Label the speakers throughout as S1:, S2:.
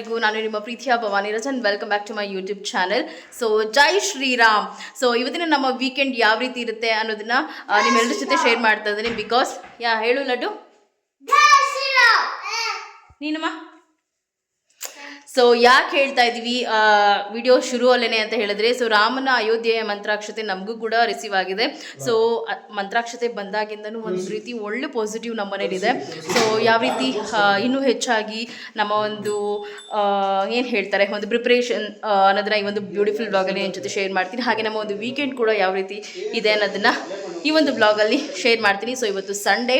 S1: ಎಲ್ರಿಗೂ ನಾನು ನಿಮ್ಮ ಪ್ರೀತಿಯ Bhavani Rajan. Welcome back to my YouTube channel so Jai Shriram. So ಇವತ್ತಿನ ನಮ್ಮ ವೀಕೆಂಡ್ ಯಾವ ರೀತಿ ಇರುತ್ತೆ ಅನ್ನೋದನ್ನ ನಿಮ್ಮೆಲ್ಲರ ಜೊತೆ ಶೇರ್ ಮಾಡ್ತಾ ಇದ್ದೀನಿ. ಬಿಕಾಸ್ ಯಾ ಹೇಳು ಲಡ್ಡು. ನೀನಮ್ಮ? ಸೊ ಯಾಕೆ ಹೇಳ್ತಾ ಇದೀವಿ ವಿಡಿಯೋ ಶುರು ಅಲ್ಲೇನೆ ಅಂತ ಹೇಳಿದ್ರೆ ಸೊ ರಾಮನ ಅಯೋಧ್ಯೆಯ ಮಂತ್ರಾಕ್ಷತೆ ನಮಗೂ ಕೂಡ ರಿಸೀವ್ ಆಗಿದೆ. ಸೊ ಮಂತ್ರಾಕ್ಷತೆ ಬಂದಾಗಿಂದನೂ ಒಂದು ರೀತಿ ಒಳ್ಳೆ ಪಾಸಿಟಿವ್ ನಮ್ಮ ಮನೇಲಿದೆ ಸೊ ಯಾವ ರೀತಿ ಇನ್ನೂ ಹೆಚ್ಚಾಗಿ ನಮ್ಮ ಒಂದು ಏನು ಹೇಳ್ತಾರೆ, ಒಂದು ಪ್ರಿಪ್ರೇಷನ್ ಅನ್ನೋದನ್ನ ಈ ಒಂದು ಬ್ಯೂಟಿಫುಲ್ ಬ್ಲಾಗಲ್ಲಿ ನಿಮ್ಮ ಜೊತೆ ಶೇರ್ ಮಾಡ್ತೀನಿ. ಹಾಗೆ ನಮ್ಮ ಒಂದು ವೀಕೆಂಡ್ ಕೂಡ ಯಾವ ರೀತಿ ಇದೆ ಅನ್ನೋದನ್ನ ಈ ಒಂದು ಬ್ಲಾಗಲ್ಲಿ ಶೇರ್ ಮಾಡ್ತೀನಿ. ಸೊ ಇವತ್ತು ಸಂಡೇ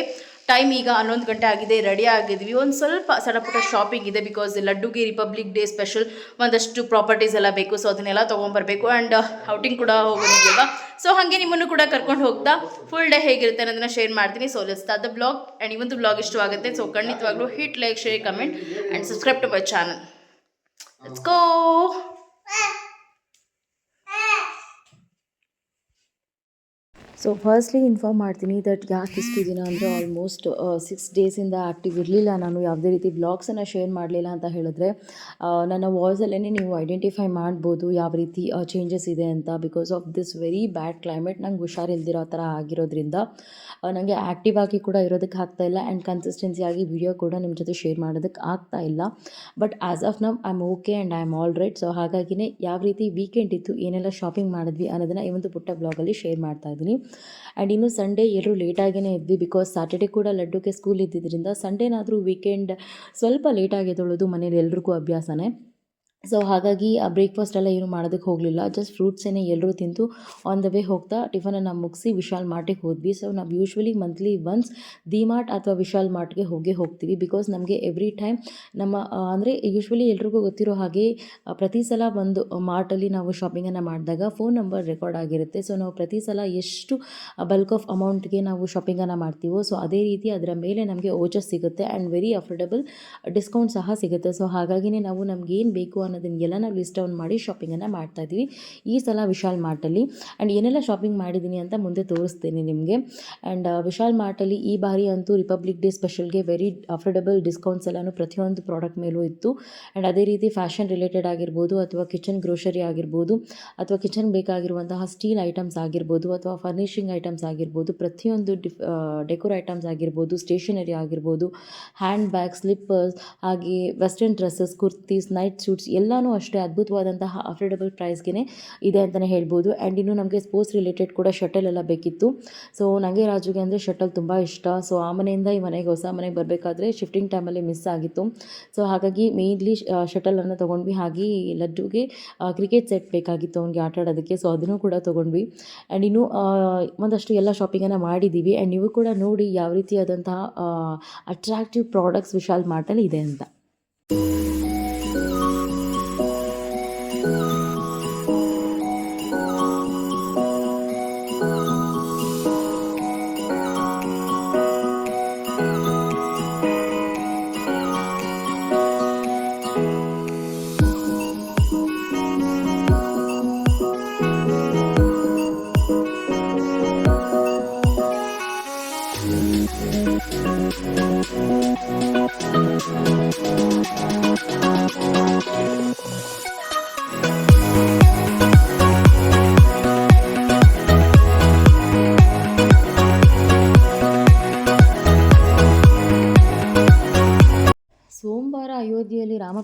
S1: ಟೈಮ್ ಈಗ ಹನ್ನೊಂದು ಗಂಟೆ ಆಗಿದೆ ರೆಡಿ ಆಗಿದ್ವಿ. ಒಂದು ಸ್ವಲ್ಪ ಸಣ್ಣ ಪುಟ್ಟ ಶಾಪಿಂಗ್ ಇದೆ ಬಿಕಾಸ್ ಲಡ್ಡುಗೆ ರಿಪಬ್ಲಿಕ್ ಡೇ ಸ್ಪೆಷಲ್ ಒಂದಷ್ಟು ಪ್ರಾಪರ್ಟೀಸ್ ಎಲ್ಲ ಬೇಕು. ಸೊ ಅದನ್ನೆಲ್ಲ ತೊಗೊಂಬರ್ಬೇಕು. ಆ್ಯಂಡ್ ಔಟಿಂಗ್ ಕೂಡ ಹೋಗೋದಿಲ್ವಾ ಸೊ ಹಾಗೆ ನಿಮ್ಮನ್ನು ಕೂಡ ಕರ್ಕೊಂಡು ಹೋಗ್ತಾ ಫುಲ್ ಡೇ ಹೇಗಿರುತ್ತೆ ಅನ್ನೋದನ್ನ ಶೇರ್ ಮಾಡ್ತೀನಿ. So let's the blog and ಒಂದು ಬ್ಲಾಗ್ ಇಷ್ಟವಾಗುತ್ತೆ. ಸೊ ಖಂಡಿತವಾಗ್ಲೂ hit like share comment and subscribe to my channel let's go
S2: so firstly inform ಮಾಡ್ತೀನಿ ದಟ್ ಯಾಕೆ ಇಷ್ಟು ದಿನ ಅಂದರೆ ಆಲ್ಮೋಸ್ಟ್ ಸಿಕ್ಸ್ ಡೇಸಿಂದ ಆ್ಯಕ್ಟಿವ್ ಇರಲಿಲ್ಲ. ನಾನು ಯಾವುದೇ ರೀತಿ ಬ್ಲಾಗ್ಸನ್ನು ಶೇರ್ ಮಾಡಲಿಲ್ಲ ಅಂತ ಹೇಳಿದ್ರೆ ನನ್ನ ವಾಯ್ಸಲ್ಲೇ ನೀವು ಐಡೆಂಟಿಫೈ ಮಾಡ್ಬೋದು ಯಾವ ರೀತಿ ಚೇಂಜಸ್ ಇದೆ ಅಂತ. Because of this very bad climate ನಂಗೆ ಹುಷಾರಿಲ್ದಿರೋ ಥರ ಆಗಿರೋದ್ರಿಂದ ನನಗೆ ಆ್ಯಕ್ಟಿವ್ ಆಗಿ ಕೂಡ ಇರೋದಕ್ಕೆ ಆಗ್ತಾ ಇಲ್ಲ. ಆ್ಯಂಡ್ ಕನ್ಸಿಸ್ಟೆನ್ಸಿಯಾಗಿ ವಿಡಿಯೋ ಕೂಡ ನಿಮ್ಮ ಜೊತೆ ಶೇರ್ ಮಾಡೋದಕ್ಕೆ ಆಗ್ತಾ ಇಲ್ಲ. But as of now I am okay and I am all right so ಹಾಗಾಗಿನೇ ಯಾವ ರೀತಿ ವೀಕೆಂಡ್ ಇತ್ತು, ಏನೆಲ್ಲ ಶಾಪಿಂಗ್ ಮಾಡಿದ್ವಿ ಅನ್ನೋದನ್ನು ಈ ಒಂದು ಪುಟ್ಟ ಬ್ಲಾಗಲ್ಲಿ ಶೇರ್ ಮಾಡ್ತಾ ಇದ್ದೀನಿ. ಆ್ಯಂಡ್ ಇನ್ನು ಸಂಡೇ ಎಲ್ಲರೂ ಲೇಟಾಗಿಯೇ ಇದ್ವಿ ಬಿಕಾಸ್ ಸ್ಯಾಟರ್ಡೆ ಕೂಡ ಲಡ್ಡುಗೆ ಸ್ಕೂಲ್ ಇದ್ದಿದ್ದರಿಂದ ಸಂಡೇನಾದರೂ ವೀಕೆಂಡ್ ಸ್ವಲ್ಪ ಲೇಟಾಗಿ ಎದ್ದೊಳೋದು ಮನೇಲಿ ಎಲ್ರಿಗೂ ಅಭ್ಯಾಸನೇ. ಸೊ ಹಾಗಾಗಿ ಆ ಬ್ರೇಕ್ಫಾಸ್ಟ್ ಎಲ್ಲ ಏನು ಮಾಡೋದಕ್ಕೆ ಹೋಗಲಿಲ್ಲ. ಜಸ್ಟ್ ಫ್ರೂಟ್ಸೇನೆ ಎಲ್ಲರೂ ತಿಂತು ಆನ್ ದ ವೇ ಹೋಗ್ತಾ ಟಿಫನನ್ನು ಮುಗಿಸಿ ವಿಶಾಲ್ ಮಾರ್ಟಿಗೆ ಹೋದ್ವಿ. ಸೊ ನಾವು usually monthly once D Mart ಅಥವಾ ವಿಶಾಲ್ ಮಾರ್ಟ್ಗೆ ಹೋಗೇ ಹೋಗ್ತೀವಿ ಬಿಕಾಸ್ ನಮಗೆ ಎವ್ರಿ ಟೈಮ್ ನಮ್ಮ ಅಂದರೆ ಯೂಶ್ವಲಿ ಎಲ್ರಿಗೂ ಗೊತ್ತಿರೋ ಹಾಗೆ ಪ್ರತಿ ಸಲ ಒಂದು ಮಾರ್ಟಲ್ಲಿ ನಾವು ಶಾಪಿಂಗನ್ನು ಮಾಡಿದಾಗ ಫೋನ್ ನಂಬರ್ ರೆಕಾರ್ಡ್ ಆಗಿರುತ್ತೆ. ಸೊ ನಾವು ಪ್ರತಿ ಸಲ ಎಷ್ಟು ಬಲ್ಕ್ ಆಫ್ ಅಮೌಂಟ್ಗೆ ನಾವು ಶಾಪಿಂಗನ್ನು ಮಾಡ್ತೀವೋ ಸೊ ಅದೇ ರೀತಿ ಅದರ ಮೇಲೆ ನಮಗೆ ಓಚಸ್ ಸಿಗುತ್ತೆ ಆ್ಯಂಡ್ ವೆರಿ ಅಫೋರ್ಡಬಲ್ ಡಿಸ್ಕೌಂಟ್ ಸಹ ಸಿಗುತ್ತೆ. ಸೊ ಹಾಗಾಗಿನೇ ನಾವು ನಮಗೇನು ಬೇಕು ಅನ್ನೋದನ್ನೆಲ್ಲ ನಾವು ಲಿಸ್ಟ್ ಡೌನ್ ಮಾಡಿ ಶಾಪಿಂಗನ್ನು ಮಾಡ್ತಾ ಇದ್ದೀವಿ. ಈ ಸಲ ವಿಶಾಲ್ ಮಾರ್ಟಲ್ಲಿ ಆ್ಯಂಡ್ ಏನೆಲ್ಲ ಶಾಪಿಂಗ್ ಮಾಡಿದ್ದೀನಿ ಅಂತ ಮುಂದೆ ತೋರಿಸ್ತೀನಿ ನಿಮಗೆ. ಆ್ಯಂಡ್ ವಿಶಾಲ್ ಮಾರ್ಟಲ್ಲಿ ಈ ಬಾರಿ ಅಂತೂ ರಿಪಬ್ಲಿಕ್ ಡೇ ಸ್ಪೆಷಲ್ಗೆ ವೆರಿ ಅಫರ್ಡಬಲ್ ಡಿಸ್ಕೌಂಟ್ಸ್ ಎಲ್ಲನೂ ಪ್ರತಿಯೊಂದು ಪ್ರಾಡಕ್ಟ್ ಮೇಲೂ ಇತ್ತು. ಆ್ಯಂಡ್ ಅದೇ ರೀತಿ ಫ್ಯಾಷನ್ ರಿಲೇಟೆಡ್ ಆಗಿರ್ಬೋದು ಅಥವಾ ಕಿಚನ್ ಗ್ರೋಷರಿ ಆಗಿರ್ಬೋದು ಅಥವಾ ಕಿಚನ್ ಬೇಕಾಗಿರುವಂತಹ ಸ್ಟೀಲ್ ಐಟಮ್ಸ್ ಆಗಿರ್ಬೋದು ಅಥವಾ ಫರ್ನಿಷಿಂಗ್ ಐಟಮ್ಸ್ ಆಗಿರ್ಬೋದು, ಪ್ರತಿಯೊಂದು ಡಿಫ್ ಡೆಕೋರ್ ಐಟಮ್ಸ್ ಆಗಿರ್ಬೋದು ಸ್ಟೇಷನರಿ ಆಗಿರ್ಬೋದು ಹ್ಯಾಂಡ್ ಬ್ಯಾಗ್ ಸ್ಲಿಪ್ಪರ್ಸ್ ಹಾಗೆ western dresses kurtis night suits ಎಲ್ಲನೂ ಅಷ್ಟೇ ಅದ್ಭುತವಾದಂತಹ ಅಫೋರ್ಡೆಬಲ್ ಪ್ರೈಸ್ಗೆ ಇದೆ ಅಂತಲೇ ಹೇಳ್ಬೋದು. ಆ್ಯಂಡ್ ಇನ್ನು ನಮಗೆ ಸ್ಪೋರ್ಟ್ಸ್ ರಿಲೇಟೆಡ್ ಕೂಡ ಶಟಲ್ ಎಲ್ಲ ಬೇಕಿತ್ತು. ಸೊ ನನಗೆ ರಾಜುಗೆ ಅಂದರೆ ಶಟಲ್ ತುಂಬ ಇಷ್ಟ. ಸೊ ಆ ಮನೆಯಿಂದ ಈ ಮನೆಗೆ, ಹೊಸ ಮನೆಗೆ ಬರಬೇಕಾದ್ರೆ ಶಿಫ್ಟಿಂಗ್ ಟೈಮಲ್ಲಿ ಮಿಸ್ ಆಗಿತ್ತು. ಸೊ ಹಾಗಾಗಿ ಮೇಯ್ನ್ಲಿ ಶಟಲನ್ನು ತೊಗೊಂಡ್ವಿ. ಹಾಗೆ ಲಡ್ಡುಗೆ ಕ್ರಿಕೆಟ್ ಸೆಟ್ ಬೇಕಾಗಿತ್ತು ಅವ್ನಿಗೆ ಆಟ ಆಡೋದಕ್ಕೆ. ಸೊ ಅದನ್ನು ಕೂಡ ತೊಗೊಂಡ್ವಿ. ಆ್ಯಂಡ್ ಇನ್ನು ಒಂದಷ್ಟು ಎಲ್ಲ ಶಾಪಿಂಗನ್ನು ಮಾಡಿದ್ದೀವಿ ಆ್ಯಂಡ್ ನೀವು ಕೂಡ ನೋಡಿ ಯಾವ ರೀತಿಯಾದಂತಹ ಅಟ್ರಾಕ್ಟಿವ್ ಪ್ರಾಡಕ್ಟ್ಸ್ ವಿಶಾಲ್ ಮಾರ್ಟಲ್ಲಿ ಇದೆ ಅಂತ.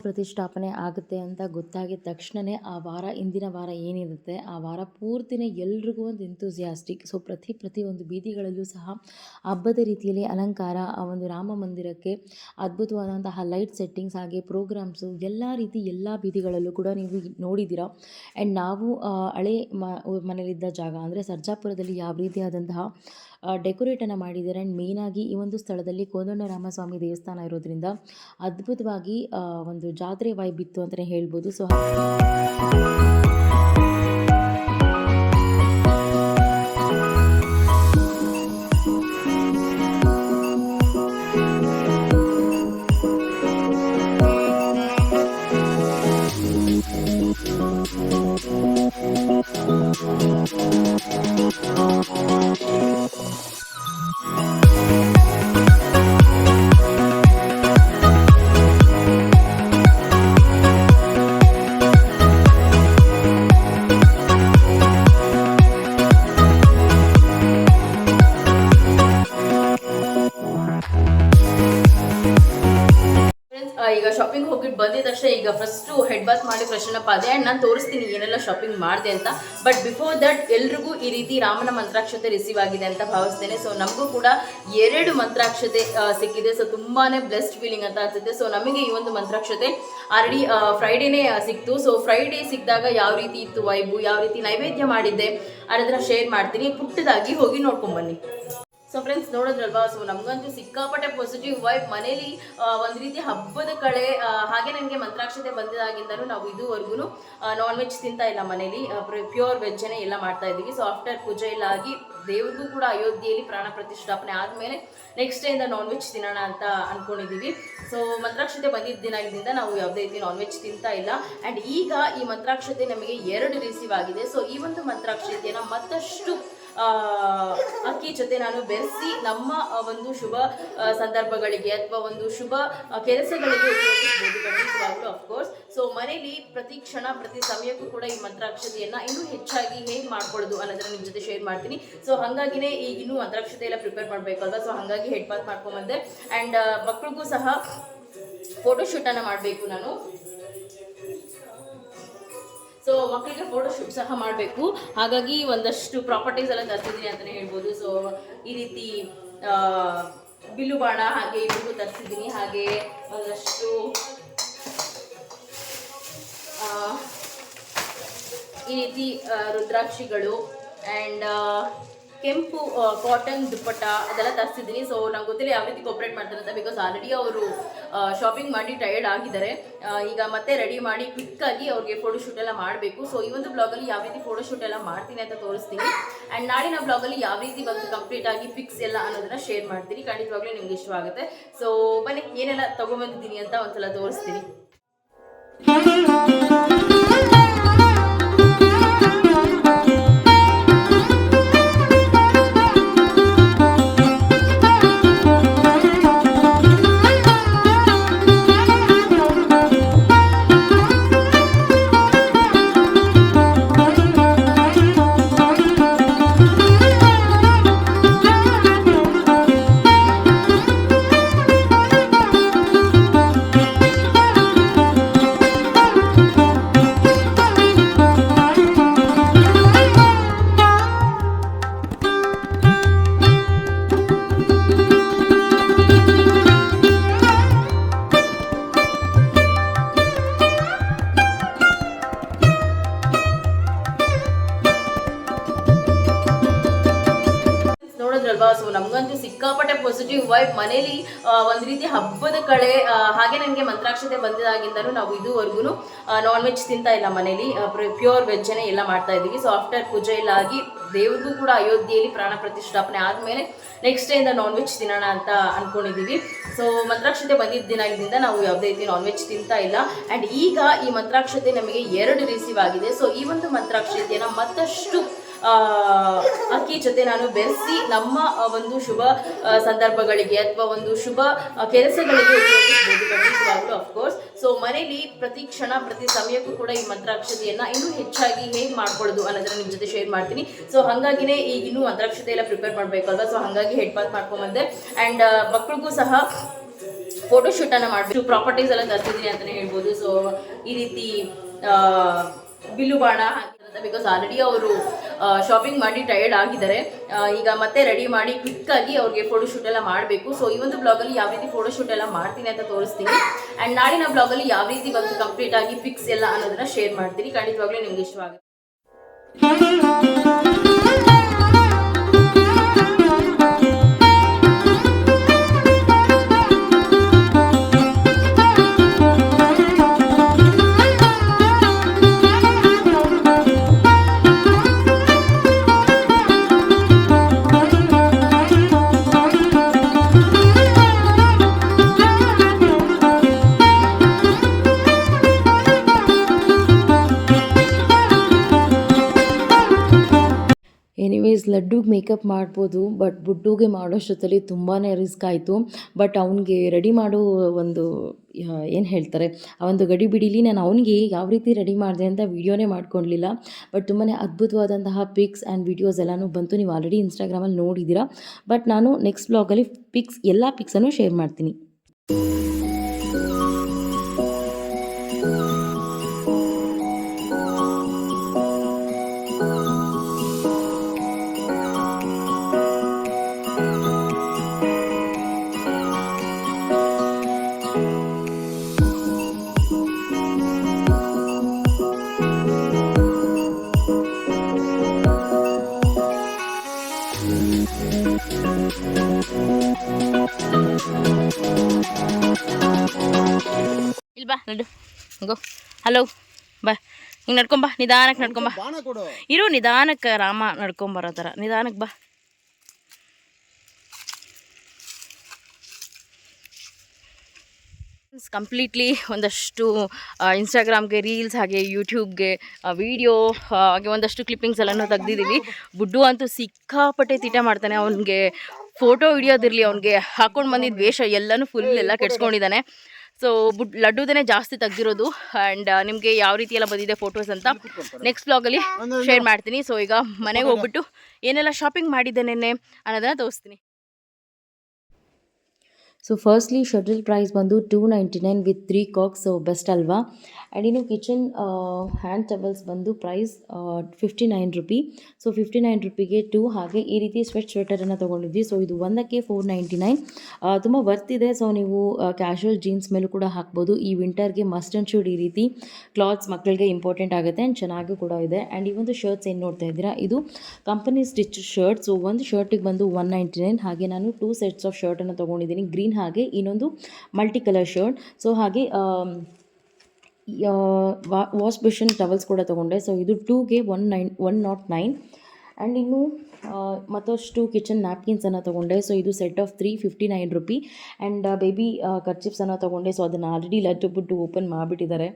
S2: ಪ್ರತಿಷ್ಠಾಪನೆ ಆಗುತ್ತೆ ಅಂತ ಗೊತ್ತಾಗಿದ ತಕ್ಷಣವೇ ಆ ವಾರ, ಇಂದಿನ ವಾರ ಏನಿರುತ್ತೆ, ಆ ವಾರ ಪೂರ್ತಿನೇ ಎಲ್ರಿಗೂ ಒಂದು ಎಂತೂಸಿಯಾಸ್ಟಿಕ್ ಸೊ ಪ್ರತಿ ಪ್ರತಿ ಒಂದು ಬೀದಿಗಳಲ್ಲೂ ಸಹ ಹಬ್ಬದ ರೀತಿಯಲ್ಲಿ ಅಲಂಕಾರ, ಆ ಒಂದು ರಾಮ ಮಂದಿರಕ್ಕೆ ಅದ್ಭುತವಾದಂತಹ ಲೈಟ್ ಸೆಟ್ಟಿಂಗ್ಸ್ ಹಾಗೆ ಪ್ರೋಗ್ರಾಮ್ಸು ಎಲ್ಲ ರೀತಿ ಎಲ್ಲ ಬೀದಿಗಳಲ್ಲೂ ಕೂಡ ನೀವು ನೋಡಿದ್ದೀರ? ಆ್ಯಂಡ್ ನಾವು ಹಳೆ ಮನೆಯಲ್ಲಿದ್ದ ಜಾಗ ಅಂದರೆ ಸರ್ಜಾಪುರದಲ್ಲಿ ಯಾವ ರೀತಿಯಾದಂತಹ ಡೆಕೋರೇಟನ್ನು ಮಾಡಿದ್ದಾರೆ. ಆ್ಯಂಡ್ ಮೇಯ್ನಾಗಿ ಈ ಒಂದು ಸ್ಥಳದಲ್ಲಿ ಕೋದಂಡರಾಮಸ್ವಾಮಿ ದೇವಸ್ಥಾನ ಇರೋದ್ರಿಂದ ಅದ್ಭುತವಾಗಿ ಒಂದು ಜಾತ್ರೆ ವೈಬ್ ಇತ್ತು ಅಂತಲೇ ಹೇಳ್ಬೋದು. ಸೊ
S1: ಈಗ ಶಾಪಿಂಗ್ ಹೋಗಿಟ್ಟು ಬಂದಿದ ತಕ್ಷಣ ಈಗ ಫಸ್ಟು ಹೆಡ್ ಬಾತ್ ಮಾಡಿ ಫ್ರೆಶನ್ ಅಪ್ ಆದೆ ನಾನು ತೋರಿಸ್ತೀನಿ ಏನೆಲ್ಲ ಶಾಪಿಂಗ್ ಮಾಡಿದೆ ಅಂತ. ಬಟ್ ಬಿಫೋರ್ ದಟ್ ಎಲ್ರಿಗೂ ಈ ರೀತಿ ರಾಮನ ಮಂತ್ರಾಕ್ಷತೆ ರಿಸೀವ್ ಆಗಿದೆ ಅಂತ ಭಾವಿಸ್ತೇನೆ. ಸೊ ನಮಗೂ ಕೂಡ ಎರಡು ಮಂತ್ರಾಕ್ಷತೆ ಸಿಕ್ಕಿದೆ. ಸೊ ತುಂಬಾ ಬ್ಲೆಸ್ಡ್ ಫೀಲಿಂಗ್ ಅಂತ ಅನ್ಸುತ್ತೆ. ಸೊ ನಮಗೆ ಈ ಒಂದು ಮಂತ್ರಾಕ್ಷತೆ ಆಲ್ರೆಡಿ ಫ್ರೈಡೇನೇ ಸಿಕ್ತು. ಸೊ ಫ್ರೈಡೇ ಸಿಕ್ಕಿದಾಗ ಯಾವ ರೀತಿ ಇತ್ತು ವೈಬು ಯಾವ ರೀತಿ ನೈವೇದ್ಯ ಮಾಡಿದ್ದೆ ಅನ್ನೋದನ್ನ ಶೇರ್ ಮಾಡ್ತೀನಿ. ಪುಟ್ಟದಾಗಿ ಹೋಗಿ ನೋಡ್ಕೊಂಬನ್ನಿ ಸೊ ಫ್ರೆಂಡ್ಸ್ ನೋಡಿದ್ರಲ್ವಾ? ಸೊ ನಮಗಂತೂ ಸಿಕ್ಕಾಪಟ್ಟೆ ಪಾಸಿಟಿವ್ ವೈಬ್ ಮನೇಲಿ ಒಂದು ರೀತಿ ಹಬ್ಬದ ಕಳೆ ಹಾಗೆ ನನಗೆ ಮಂತ್ರಾಕ್ಷತೆ ಬಂದಿದಾಗಿಂದಲೂ ನಾವು ಇದುವರೆಗೂ ನಾನ್ ವೆಜ್ ತಿಂತಾ ಇಲ್ಲ ಮನೇಲಿ. ಪ್ಯೂರ್ ವೆಜ್ಜನ್ನೇ ಎಲ್ಲ ಮಾಡ್ತಾ ಇದ್ದೀವಿ. ಸೊ ಆಫ್ಟರ್ ಪೂಜೆ ಎಲ್ಲ ಆಗಿ ದೇವ್ರಿಗೂ ಕೂಡ ಅಯೋಧ್ಯೆಯಲ್ಲಿ ಪ್ರಾಣ ಪ್ರತಿಷ್ಠಾಪನೆ ಆದಮೇಲೆ ನೆಕ್ಸ್ಟ್ ಡೇಯಿಂದ ನಾನ್ ವೆಜ್ ತಿನ್ನೋಣ ಅಂತ ಅಂದ್ಕೊಂಡಿದ್ದೀವಿ ಸೊ ಮಂತ್ರಾಕ್ಷತೆ ಬಂದಿದ್ದ ದಿನದಿಂದ ನಾವು ಯಾವುದೇ ರೀತಿ ನಾನ್ ವೆಜ್ ತಿಂತಾ ಇಲ್ಲ. ಆ್ಯಂಡ್ ಈಗ ಈ ಮಂತ್ರಾಕ್ಷತೆ ನಮಗೆ ಎರಡು ರಿಸೀವ್ ಆಗಿದೆ. ಸೊ ಈ ಒಂದು ಮಂತ್ರಾಕ್ಷತೆಯನ್ನು ಮತ್ತಷ್ಟು ಅಕ್ಕಿ ಜೊತೆ ನಾನು ಬೆರೆಸಿ ನಮ್ಮ ಒಂದು ಶುಭ ಸಂದರ್ಭಗಳಿಗೆ ಅಥವಾ ಒಂದು ಶುಭ ಕೆಲಸಗಳಿಗೆ ಖಂಡಿತವಾಗ್ಲೂ ಅಫ್ಕೋರ್ಸ್ ಸೊ ಮನೇಲಿ ಪ್ರತಿ ಕ್ಷಣ, ಪ್ರತಿ ಸಮಯಕ್ಕೂ ಕೂಡ ಈ ಮಂತ್ರಾಕ್ಷತೆಯನ್ನ ಇನ್ನೂ ಹೆಚ್ಚಾಗಿ ಹೇಗೆ ಮಾಡ್ಕೊಳ್ಳೋದು ಅನ್ನೋದನ್ನ ನಿಮ್ಮ ಜೊತೆ ಶೇರ್ ಮಾಡ್ತೀನಿ. ಸೊ ಹಾಗಾಗಿನೇ ಈಗ ಇನ್ನೂ ಮಂತ್ರಾಕ್ಷತೆ ಎಲ್ಲ ಪ್ರಿಪೇರ್ ಮಾಡಬೇಕಲ್ವಾ? ಸೊ ಹಾಗಾಗಿ ಹೆಡ್ ಬಾತ್ ಮಾಡ್ಕೊಂಬಂದೆ ಆ್ಯಂಡ್ ಮಕ್ಳಿಗೂ ಸಹ ಫೋಟೋಶೂಟನ್ನು ಮಾಡಬೇಕು ನಾನು. ಸೊ ಮಕ್ಕಳಿಗೆ ಫೋಟೋ ಶೂಟ್ ಸಹ ಮಾಡಬೇಕು. ಹಾಗಾಗಿ ಒಂದಷ್ಟು ಪ್ರಾಪರ್ಟೀಸ್ ಎಲ್ಲ ತರಿಸಿದ್ದೀನಿ ಅಂತಲೇ ಹೇಳ್ಬೋದು. ಸೊ ಈ ರೀತಿ ಬಿಲ್ಲು ಬಾಣ ಹಾಗೆ ಇವ್ರಿಗೂ ತರಿಸಿದ್ದೀನಿ ಹಾಗೆ ಒಂದಷ್ಟು ಈ ರೀತಿ ರುದ್ರಾಕ್ಷಿಗಳು ಆ್ಯಂಡ್ ಕೆಂಪು ಕಾಟನ್ ದುಪ್ಪಟ್ಟ ಅದೆಲ್ಲ ತರಿಸಿದ್ದೀನಿ. ಸೊ ನಂಗೆ ಗೊತ್ತಿಲ್ಲ ಯಾವ ರೀತಿ ಕೋಪ್ರೇಟ್ ಮಾಡ್ತಾರೆ ಅಂತ ಬಿಕಾಸ್ ಆಲ್ರೆಡಿ ಅವರು ಶಾಪಿಂಗ್ ಮಾಡಿ ಟಯರ್ಡ್ ಆಗಿದ್ದಾರೆ. ಈಗ ಮತ್ತೆ ರೆಡಿ ಮಾಡಿ ಕ್ವಿಕ್ಕಾಗಿ ಅವ್ರಿಗೆ ಫೋಟೋಶೂಟ್ ಎಲ್ಲ ಮಾಡಬೇಕು. ಸೊ ಈ ಒಂದು ಬ್ಲಾಗಲ್ಲಿ ಯಾವ ರೀತಿ ಫೋಟೋಶೂಟ್ ಎಲ್ಲ ಮಾಡ್ತೀನಿ ಅಂತ ತೋರಿಸ್ತೀನಿ. ಆ್ಯಂಡ್ ನಾಳಿನ ಬ್ಲಾಗಲ್ಲಿ ಯಾವ ರೀತಿ ಬಂದು ಕಂಪ್ಲೀಟ್ ಆಗಿ ಪಿಕ್ಸ್ ಎಲ್ಲ ಅನ್ನೋದನ್ನ ಶೇರ್ ಮಾಡ್ತೀನಿ. ಖಂಡಿತವಾಗ್ಲೂ ನಿಮ್ಗೆ ಇಷ್ಟವಾಗುತ್ತೆ. ಸೊ ಬನ್ನಿ, ಏನೆಲ್ಲ ತೊಗೊಂಬಂದಿದ್ದೀನಿ ಅಂತ ಒಂದ್ಸಲ ತೋರಿಸ್ತೀನಿ. ಪಾಸಿಟಿವ್ ವೈಬ್ ಮನೇಲಿ ಒಂದು ರೀತಿ ಹಬ್ಬದ ಕಳೆ ಹಾಗೆ ನನಗೆ ಮಂತ್ರಾಕ್ಷತೆ ಬಂದಿದಾಗಿಂದನೂ ನಾವು ಇದುವರೆಗೂ ನಾನ್ ವೆಜ್ ತಿಂತಾ ಇಲ್ಲ ಮನೇಲಿ ಪ್ಯೂರ್ ವೆಜ್ಜನ್ನೇ ಎಲ್ಲ ಮಾಡ್ತಾ ಇದ್ದೀವಿ. ಸೊ ಆಫ್ಟರ್ ಪೂಜೆ ಎಲ್ಲ ಆಗಿ ದೇವ್ರಿಗೂ ಕೂಡ ಅಯೋಧ್ಯೆಯಲ್ಲಿ ಪ್ರಾಣ ಪ್ರತಿಷ್ಠಾಪನೆ ಆದಮೇಲೆ ನೆಕ್ಸ್ಟ್ ಡೇಯಿಂದ ನಾನ್ ವೆಜ್ ತಿನ್ನೋಣ ಅಂತ ಅಂದ್ಕೊಂಡಿದ್ದೀವಿ ಸೊ ಮಂತ್ರಾಕ್ಷತೆ ಬಂದಿದ್ದ ದಿನದಿಂದ ನಾವು ಯಾವುದೇ ರೀತಿ ನಾನ್ ವೆಜ್ ತಿಂತಾ ಇಲ್ಲ. ಆ್ಯಂಡ್ ಈಗ ಈ ಮಂತ್ರಾಕ್ಷತೆ ನಮಗೆ ಎರಡು ರಿಸೀವ್ ಆಗಿದೆ. ಸೊ ಈ ಒಂದು ಮಂತ್ರಾಕ್ಷತೆಯನ್ನು ಮತ್ತಷ್ಟು ಅಕ್ಕಿ ಜೊತೆ ನಾನು ಬೆರೆಸಿ ನಮ್ಮ ಒಂದು ಶುಭ ಸಂದರ್ಭಗಳಿಗೆ ಅಥವಾ ಒಂದು ಶುಭ ಕೆಲಸಗಳಿಗೆ ಉಪಯೋಗಿಸಬಹುದು ಅಫ್ಕೋರ್ಸ್ ಸೊ ಮನೇಲಿ ಪ್ರತಿ ಕ್ಷಣ, ಪ್ರತಿ ಸಮಯಕ್ಕೂ ಕೂಡ ಈ ಮಂತ್ರಾಕ್ಷತೆಯನ್ನು ಇನ್ನೂ ಹೆಚ್ಚಾಗಿ ಹೇಗೆ ಮಾಡ್ಕೊಳ್ಳೋದು ಅನ್ನೋದನ್ನ ನಿಮ್ಮ ಜೊತೆ ಶೇರ್ ಮಾಡ್ತೀನಿ. ಸೊ ಹಾಗಾಗಿನೇ ಈಗ ಇನ್ನೂ ಮಂತ್ರಾಕ್ಷತೆ ಎಲ್ಲ ಪ್ರಿಪೇರ್ ಮಾಡಬೇಕಲ್ವಾ? ಸೊ ಹಾಗಾಗಿ ಹೆಡ್ ಬಾತ್ ಮಾಡ್ಕೊಂಬಂದೆ. ಆ್ಯಂಡ್ ಮಕ್ಳಿಗೂ ಸಹ ಫೋಟೋಶೂಟನ್ನು ಮಾಡಬೇಕು. ಪ್ರಾಪರ್ಟೀಸ್ ಎಲ್ಲ ತರಿಸಿದ್ದೀನಿ ಅಂತಲೇ ಹೇಳ್ಬೋದು. ಸೊ ಈ ರೀತಿ ಬಿಲ್ಲು ಬಾಣ ಬಿಕಾಸ್ ಆಲ್ರೆಡಿ ಅವರು ಶಾಪಿಂಗ್ ಮಾಡಿ ಟಯರ್ಡ್ ಆಗಿದ್ದಾರೆ. ಈಗ ಮತ್ತೆ ರೆಡಿ ಮಾಡಿ ಕ್ವಿಕ್ಕಾಗಿ ಅವ್ರಿಗೆ ಫೋಟೋಶೂಟ್ ಎಲ್ಲ ಮಾಡಬೇಕು. ಸೊ ಈ ಒಂದು ಬ್ಲಾಗಲ್ಲಿ ಯಾವ ರೀತಿ ಫೋಟೋಶೂಟ್ ಎಲ್ಲ ಮಾಡ್ತೀನಿ ಅಂತ ತೋರಿಸ್ತೀನಿ. ಆ್ಯಂಡ್ ನಾಳಿನ ಬ್ಲಾಗಲ್ಲಿ ಯಾವ ರೀತಿ ಬಂದು ಕಂಪ್ಲೀಟ್ ಆಗಿ ಪಿಕ್ಸ್ ಎಲ್ಲ ಅನ್ನೋದನ್ನ ಶೇರ್ ಮಾಡ್ತೀನಿ. ಖಂಡಿತವಾಗ್ಲೂ ನಿಮ್ಗೆ ಇಷ್ಟವಾಗುತ್ತೆ.
S2: ಲಡ್ಡುಗೆ ಮೇಕಪ್ ಮಾಡ್ಬೋದು ಬಟ್ ಬುಡ್ಡುಗೆ ಮಾಡೋಷ್ಟೊತ್ತಲ್ಲಿ ತುಂಬಾ ರಿಸ್ಕ್ ಆಯಿತು. ಬಟ್ ಅವನಿಗೆ ರೆಡಿ ಮಾಡೋ ಒಂದು ಏನು ಹೇಳ್ತಾರೆ, ಆ ಒಂದು ಗಡಿ ಬಿಡಿಲಿ ನಾನು ಅವನಿಗೆ ಯಾವ ರೀತಿ ರೆಡಿ ಮಾಡಿದೆ ಅಂತ ವೀಡಿಯೋನೇ ಮಾಡ್ಕೊಳ್ಲಿಲ್ಲ ಬಟ್ ತುಂಬಾ ಅದ್ಭುತವಾದಂತಹ ಪಿಕ್ಸ್ ಆ್ಯಂಡ್ ವೀಡಿಯೋಸ್ ಎಲ್ಲನೂ ಬಂತು. ನೀವು ಆಲ್ರೆಡಿ ಇನ್ಸ್ಟಾಗ್ರಾಮಲ್ಲಿ ನೋಡಿದ್ದೀರಾ ಬಟ್ ನಾನು ನೆಕ್ಸ್ಟ್ ಬ್ಲಾಗಲ್ಲಿ ಪಿಕ್ಸ್ ಎಲ್ಲ ಪಿಕ್ಸನ್ನು ಶೇರ್ ಮಾಡ್ತೀನಿ.
S1: ಇಲ್ಬಾ ನಡು ಗೋ ಹಲೋ ಬಾ. ಹಿಂಗೆ ನಡ್ಕೊಂಬಾ ನಿಧಾನಕ್ಕೆ ನಡ್ಕೊಂಬಾ ಇರು ನಿಧಾನಕ್ಕೆ ರಾಮ ನಡ್ಕೊಂಬರೋ ಥರ. ನಿಧಾನಕ್ಕೆ ಬಾ. ಕಂಪ್ಲೀಟ್ಲಿ ಒಂದಷ್ಟು ಇನ್ಸ್ಟಾಗ್ರಾಮ್ಗೆ ರೀಲ್ಸ್ ಹಾಗೆ ಯೂಟ್ಯೂಬ್ಗೆ ವಿಡಿಯೋ ಹಾಗೆ ಒಂದಷ್ಟು ಕ್ಲಿಪ್ಪಿಂಗ್ಸ್ ಎಲ್ಲನೂ ತೆಗ್ದಿದ್ದೀವಿ ಬುಡ್ಡು ಅಂತೂ ಸಿಕ್ಕಾಪಟ್ಟೆ ತೀಟ ಮಾಡ್ತಾನೆ ಅವನಿಗೆ. ಫೋಟೋ ಹಿಡಿಯೋದಿರಲಿ ಅವ್ನಿಗೆ ಹಾಕೊಂಡು ಬಂದಿದ್ದ ವೇಷ ಎಲ್ಲನೂ ಫುಲ್ ಎಲ್ಲ ಕೆಡ್ಸ್ಕೊಂಡಿದ್ದಾನೆ. ಸೊ ಬುಡ್ ಲಡ್ಡುದೇ ಜಾಸ್ತಿ ತೆಗ್ದಿರೋದು ಆ್ಯಂಡ್ ನಿಮಗೆ ಯಾವ ರೀತಿ ಎಲ್ಲ ಬಂದಿದೆ ಫೋಟೋಸ್ ಅಂತ ನೆಕ್ಸ್ಟ್ ಬ್ಲಾಗಲ್ಲಿ ಶೇರ್ ಮಾಡ್ತೀನಿ. ಸೊ ಈಗ ಮನೆಗೆ ಹೋಗ್ಬಿಟ್ಟು ಏನೆಲ್ಲ ಶಾಪಿಂಗ್ ಮಾಡಿದ್ದೆ ನೆನ್ನೆ ಅನ್ನೋದನ್ನ ತೋರಿಸ್ತೀನಿ.
S2: ಸೊ ಫಸ್ಟ್ಲಿ ಶಟಲ್ ಪ್ರೈಸ್ ಬಂದು two ninety nine with three cocks so best ಅಲ್ವಾ ಆ್ಯಂಡ್ ಇನ್ನು ಕಿಚನ್ ಹ್ಯಾಂಡ್ ಟಬಲ್ಸ್ ಬಂದು price fifty nine rupee so fifty nine ರುಪಿಗೆ two ಹಾಗೆ ಈ ರೀತಿ ಸ್ವೆಟ್ ಸ್ವೆಟರನ್ನು ತೊಗೊಂಡಿದ್ವಿ. ಸೊ ಇದು ಒಂದಕ್ಕೆ ಫೋರ್ ನೈಂಟಿ ನೈನ್ ತುಂಬ ವರ್ತ್ ಇದೆ. ಸೊ ನೀವು ಕ್ಯಾಶುವಲ್ ಜೀನ್ಸ್ ಮೇಲೂ ಕೂಡ ಹಾಕ್ಬೋದು. ಈ ವಿಂಟರ್ಗೆ ಮಸ್ಟ್ ಆ್ಯಂಡ್ ಶೂಡ್ ಈ ರೀತಿ ಕ್ಲಾತ್ಸ್ ಮಕ್ಕಳಿಗೆ ಇಂಪಾರ್ಟೆಂಟ್ ಆಗುತ್ತೆ ಆ್ಯಂಡ್ ಚೆನ್ನಾಗೂ ಕೂಡ ಇದೆ. ಆ್ಯಂಡ್ ಈ ಒಂದು ಶರ್ಟ್ಸ್ ಏನು ನೋಡ್ತಾ ಇದ್ದೀರಾ? ಇದು ಕಂಪನಿ ಸ್ಟಿಚ್ ಶರ್ಟ್ ಸೊ ಒಂದು ಶರ್ಟಿಗೆ ಬಂದು ಒನ್ ನೈಂಟಿ ನೈನ್ ಹಾಗೆ ನಾನು ಟೂ ಸೆಟ್ಸ್ ಆಫ್ ಶರ್ಟನ್ನು ತೊಗೊಂಡಿದ್ದೀನಿ. ಗ್ರೀನ್ ಹಾಗೆ ಇನ್ನೊಂದು ಮಲ್ಟಿ ಕಲರ್ ಶರ್ಟ್ ಸೊ ಹಾಗೆ ವಾಶ್ ಬೇಷನ್ ಟವಲ್ಸ್ ಕೂಡ ತೊಗೊಂಡೆ. ಸೊ ಇದು ಟೂಗೆ one nine one nought nine and ಇನ್ನು ಮತ್ತಷ್ಟು ಕಿಚನ್ ನ್ಯಾಪ್ಕಿನ್ಸನ್ನು ತೊಗೊಂಡೆ. ಸೊ ಇದು set of three fifty nine rupee and baby ಕರ್ಚಿಪ್ಸನ್ನು ತೊಗೊಂಡೆ. ಸೊ ಅದನ್ನು ಆಲ್ರೆಡಿ ಲಡ್ಡು ಬಿಟ್ಟು ಓಪನ್ ಮಾಡಿಬಿಟ್ಟಿದ್ದಾರೆ.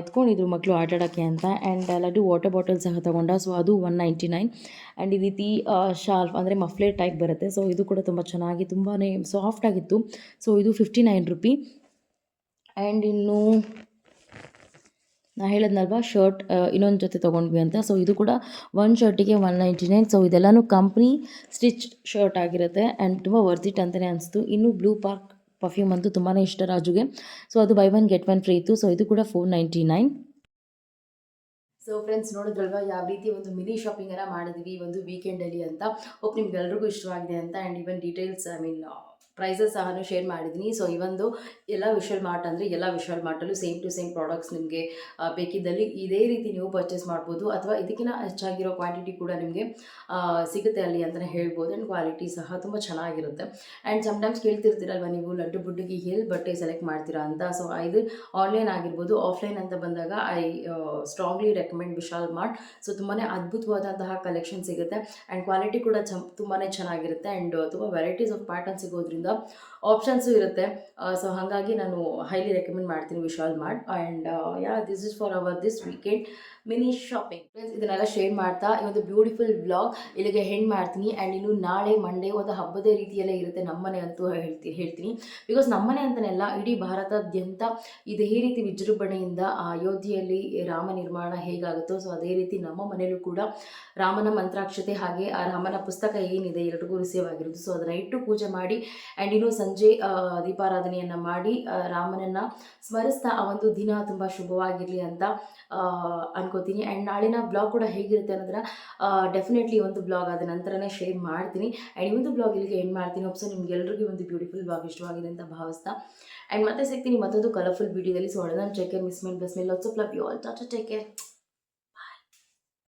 S2: ಎತ್ಕೊಂಡಿದ್ರು ಮಕ್ಕಳು ಆಟಾಡೋಕ್ಕೆ ಅಂತ. ಆ್ಯಂಡ್ ಲಡ್ಡು ವಾಟರ್ ಬಾಟಲ್ ಸಹ ತೊಗೊಂಡ. ಸೊ ಅದು ಒನ್ ನೈಂಟಿ ನೈನ್ ಆ್ಯಂಡ್ ಈ ರೀತಿ ಶಾಲ್ಫ್ ಅಂದರೆ ಮಫ್ಲೇರ್ ಟೈಪ್ ಬರುತ್ತೆ. ಸೊ ಇದು ಕೂಡ ತುಂಬ ಚೆನ್ನಾಗಿ ತುಂಬಾ ಸಾಫ್ಟ್ ಆಗಿತ್ತು. ಸೊ ಇದು ಫಿಫ್ಟಿ ನೈನ್ ರುಪಿ. ಆ್ಯಂಡ್ ಇನ್ನು, ನಾ ಹೇಳಿದ್ನಲ್ವ ಶರ್ಟ್ ಇನ್ನೊಂದು ಜೊತೆ ತೊಗೊಂಡ್ವಿ ಅಂತ. ಸೊ ಇದು ಕೂಡ ಒನ್ ಶರ್ಟಿಗೆ ಒನ್ ನೈಂಟಿ ನೈನ್ ಸೊ ಇದೆಲ್ಲನೂ ಕಂಪ್ನಿ ಸ್ಟಿಚ್ ಶರ್ಟ್ ಆಗಿರುತ್ತೆ. ಆ್ಯಂಡ್ ತುಂಬ ವರ್ತ್ ಅಂತಲೇ ಅನಿಸ್ತು. ಇನ್ನು ಬ್ಲೂ ಪಾರ್ಕ್ ಪರ್ಫ್ಯೂಮ್ ಅಂತೂ ತುಂಬಾ ಇಷ್ಟ ರಾಜುಗೆ. ಸೊ ಅದು buy one get one free ಇತ್ತು. ಸೊ ಇದು ಕೂಡ four ninety nine so friends ನೋಡಿದ್ರಲ್ವಾ? ಯಾವ ರೀತಿ ಒಂದು ಮಿನಿ ಶಾಪಿಂಗನ್ನು ಮಾಡಿದ್ವಿ ಒಂದು ವೀಕೆಂಡಲ್ಲಿ ಅಂತ. ಹೋಪ್ ನಿಮ್ಗೆಲ್ರಿಗೂ ಇಷ್ಟವಾಗಿದೆ ಅಂತ. And even details I mean prices ಸಹ ಶೇರ್ ಮಾಡಿದ್ದೀನಿ ಸೊ ಇವೊಂದು ಎಲ್ಲ ವಿಶ್ವಲ್ ಮಾರ್ಟ್ ಅಂದರೆ ಎಲ್ಲ ವಿಶಲ್ ಮಾರ್ಟಲ್ಲೂ ಸೇಮ್ ಟು ಸೇಮ್ ಪ್ರಾಡಕ್ಟ್ಸ್ ನಿಮಗೆ ಬೇಕಿದ್ದಲ್ಲಿ ಇದೇ ರೀತಿ ನೀವು ಪರ್ಚೇಸ್ ಮಾಡ್ಬೋದು. ಅಥವಾ ಇದಕ್ಕಿಂತ ಹೆಚ್ಚಾಗಿರೋ ಕ್ವಾಂಟಿಟಿ ಕೂಡ ನಿಮಗೆ ಸಿಗುತ್ತೆ ಅಲ್ಲಿ ಅಂತಲೇ ಹೇಳ್ಬೋದು. ಆ್ಯಂಡ್ ಕ್ವಾಲಿಟಿ ಸಹ ತುಂಬ ಚೆನ್ನಾಗಿರುತ್ತೆ. ಆ್ಯಂಡ್ ಸಮ್ಟೈಮ್ಸ್ ಕೇಳ್ತಿರ್ತೀರಲ್ವ ನೀವು ಲಡ್ಡು ಬುಡ್ಡಿಗೆ ಎಲ್ಲಿ ಬಟ್ಟೆ ಸೆಲೆಕ್ಟ್ ಮಾಡ್ತೀರಾ ಅಂತ? ಸೊ ಇದು ಆನ್ಲೈನ್ ಆಗಿರ್ಬೋದು. ಆಫ್ಲೈನ್ ಅಂತ ಬಂದಾಗ I strongly recommend Vishal Mart so ತುಂಬಾ ಅದ್ಭುತವಾದಂತಹ ಕಲೆಕ್ಷನ್ ಸಿಗುತ್ತೆ. ಆ್ಯಂಡ್ ಕ್ವಾಲಿಟಿ ಕೂಡ ಚ ತುಂಬಾ ಚೆನ್ನಾಗಿರುತ್ತೆ. ಆ್ಯಂಡ್ ತುಂಬ ವೆರೈಟೀಸ್ ಆಫ್ ಪ್ಯಾಟರ್ನ್ ಸಿಗೋದ್ರಿಂದ ಆಪ್ಷನ್ಸು ಇರುತ್ತೆ. ಸೊ ಹಾಗಾಗಿ ನಾನು ಹೈಲಿ ರೆಕಮೆಂಡ್ ಮಾಡ್ತೀನಿ Vishal Mart and yeah this is for our this weekend mini shopping. Friends ಇದನ್ನೆಲ್ಲ ಶೇರ್ ಮಾಡ್ತಾ ಈ ಒಂದು ಬ್ಯೂಟಿಫುಲ್ ಬ್ಲಾಗ್ ಇಲ್ಲಿಗೆ ಹೆಂಡ್ ಮಾಡ್ತೀನಿ. ಆ್ಯಂಡ್ ಇನ್ನು ನಾಳೆ ಮಂಡೇ ಒಂದು ಹಬ್ಬದ ರೀತಿಯಲ್ಲೇ ಇರುತ್ತೆ ನಮ್ಮನೆ ಅಂತೂ ಹೇಳ್ತಿ ಹೇಳ್ತೀನಿ. ಬಿಕಾಸ್ ನಮ್ಮನೆ ಅಂತನೆಲ್ಲ ಇಡೀ ಭಾರತಾದ್ಯಂತ ಇದೇ ರೀತಿ ವಿಜೃಂಭಣೆಯಿಂದ ಅಯೋಧ್ಯೆಯಲ್ಲಿ ರಾಮ ನಿರ್ಮಾಣ ಹೇಗಾಗುತ್ತೋ ಸೊ ಅದೇ ರೀತಿ ನಮ್ಮ ಮನೆಯಲ್ಲೂ ಕೂಡ ರಾಮನ ಮಂತ್ರಾಕ್ಷತೆ ಹಾಗೆ ಆ ರಾಮನ ಪುಸ್ತಕ ಏನಿದೆ ಎರಡಿಗೂ ರಿಸೀವ್ ಆಗಿರೋದು ಸೊ ಅದನ್ನ ಇಟ್ಟು ಪೂಜೆ ಮಾಡಿ ಆ್ಯಂಡ್ ಇನ್ನು ಸಂಜೆ ದೀಪಾರಾಧನೆಯನ್ನು ಮಾಡಿ ರಾಮನನ್ನು ಸ್ಮರಿಸ್ತಾ ಆ ಒಂದು ದಿನ ತುಂಬ ಶುಭವಾಗಿರಲಿ ಅಂತ ಆ, ಅನ್ಕೋತೀನಿ ಆ್ಯಂಡ್ ನಾಳಿನ ಬ್ಲಾಗ್ ಕೂಡ ಹೇಗಿರುತ್ತೆ ಅನ್ನೋದನ್ನ ಡೆಫಿನೆಟ್ಲಿ ಒಂದು ಬ್ಲಾಗ್ ಆದ ನಂತರನೇ ಶೇರ್ ಮಾಡ್ತೀನಿ. ಆ್ಯಂಡ್ ಒಂದು ಬ್ಲಾಗ್ ಇಲ್ಲಿಗೆ ಎಂಡ್ ಮಾಡ್ತೀನಿ. ಒಪ್ಸ ನಿಮ್ಗೆಲ್ರಿಗೂ ಒಂದು ಬ್ಯೂಟಿಫುಲ್ ಬ್ಲಾಗ್ ಇಷ್ಟವಾಗಿದೆ ಅಂತ ಭಾವಿಸ್ತಾ. ಆ್ಯಂಡ್ ಮತ್ತೆ ಸಿಗ್ತೀನಿ ಮತ್ತೊಂದು ಕಲರ್ಫುಲ್ ವಿಡಿಯೋದಲ್ಲಿ ಸೊ ಒಳ್ಳೆ ಚೆಕ್ ಮಿಸ್ ಮೇಲೆ ಬಸ್ ಮೇಲೆ of love you all tata take care